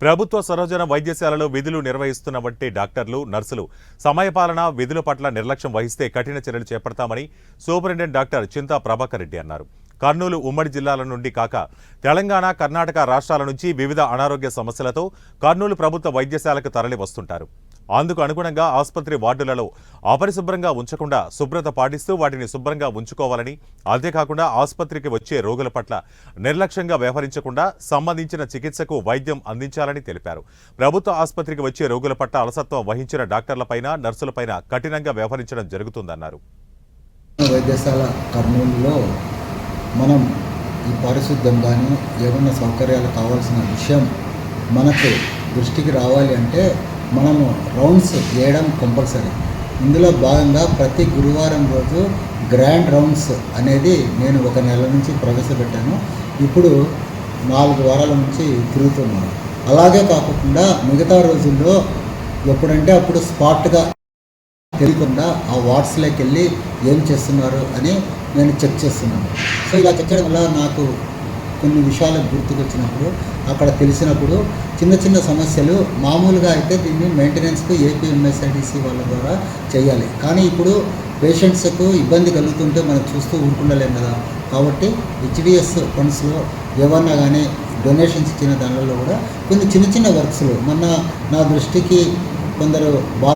ప్రభుత్వ సరోజన వైద్యశాలలో విధులు నిర్వహిస్తున్న వంటి డాక్టర్లు నర్సులు సమయపాలన విధుల పట్ల నిర్లక్ష్యం వహిస్తే కఠిన చర్యలు చేపడతామని సూపరింటెండెంట్ డాక్టర్ చింతా ప్రభాకర్ రెడ్డి అన్నారు. కర్నూలు ఉమ్మడి జిల్లాల నుండి కాక తెలంగాణ కర్ణాటక రాష్ట్రాల నుంచి వివిధ అనారోగ్య సమస్యలతో కర్నూలు ప్రభుత్వ వైద్యశాలకు తరలి వస్తుంటారు అందుకు అనుగుణంగా ఆసుపత్రి వార్డులలో అపరిశుభ్రంగా ఉంచకుండా శుభ్రత పాటిస్తూ వాటిని శుభ్రంగా ఉంచుకోవాలని అంతేకాకుండా ఆసుపత్రికి వచ్చే రోగుల పట్ల నిర్లక్ష్యంగా వ్యవహరించకుండా సంబంధించిన చికిత్సకు వైద్యం అందించాలని తెలిపారు. ప్రభుత్వ ఆసుపత్రికి వచ్చే రోగుల పట్ల అలసత్వం వహించిన డాక్టర్లపైన నర్సులపైన కఠినంగా వ్యవహరించడం జరుగుతుందన్నారు. వైద్యశాల కర్నూలులో మనం ఈ పారిశుద్ధ్యం కానీ ఏమన్నా సౌకర్యాలు కావాల్సిన విషయం మనకు దృష్టికి రావాలి అంటే మనము రౌండ్స్ వేయడం కంపల్సరీ ఇందులో భాగంగా ప్రతి గురువారం రోజు గ్రాండ్ రౌండ్స్ అనేది నేను ఒక నెల నుంచి ప్రవేశపెట్టాను. ఇప్పుడు నాలుగు వారాల నుంచి తిరుగుతున్నాను. అలాగే కాకుండా మిగతా రోజుల్లో ఎప్పుడంటే అప్పుడు స్పాట్గా తెలియకుండా ఆ వార్డ్స్లోకి వెళ్ళి ఏం చేస్తున్నారు అని నేను చెక్ చేస్తున్నాను. సో ఇలా చెక్ చేయడం వల్ల నాకు కొన్ని విషయాలు గుర్తుకొచ్చినప్పుడు అక్కడ తెలిసినప్పుడు చిన్న చిన్న సమస్యలు మామూలుగా అయితే దీన్ని మెయింటెనెన్స్కు ఏపీ ఎంఎస్ఐడిసి వాళ్ళ ద్వారా చేయాలి. కానీ ఇప్పుడు పేషెంట్స్కు ఇబ్బంది కలుగుతుంటే మనం చూస్తూ ఊరుకుండలేం కదా. కాబట్టి హెచ్డిఎస్ ఫండ్స్లో ఏమన్నా కానీ డొనేషన్స్ ఇచ్చిన దానిలో కూడా కొన్ని చిన్న చిన్న వర్క్స్లు మొన్న నా దృష్టికి కొందరు బా